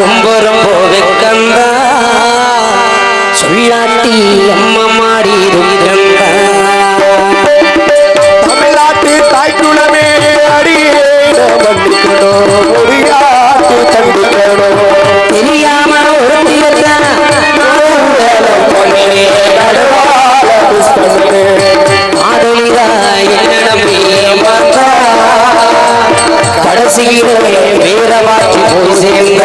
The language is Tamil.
ரொம்ப ரொம்ப வெக்கந்தா. சொல்லாட்டி அம்மா மாறி தமிழ்நாட்டு தாய்க்குளமே தெரியாம ஒரு கடைசியிலே வேற மாற்றி போய் சேர்ந்த.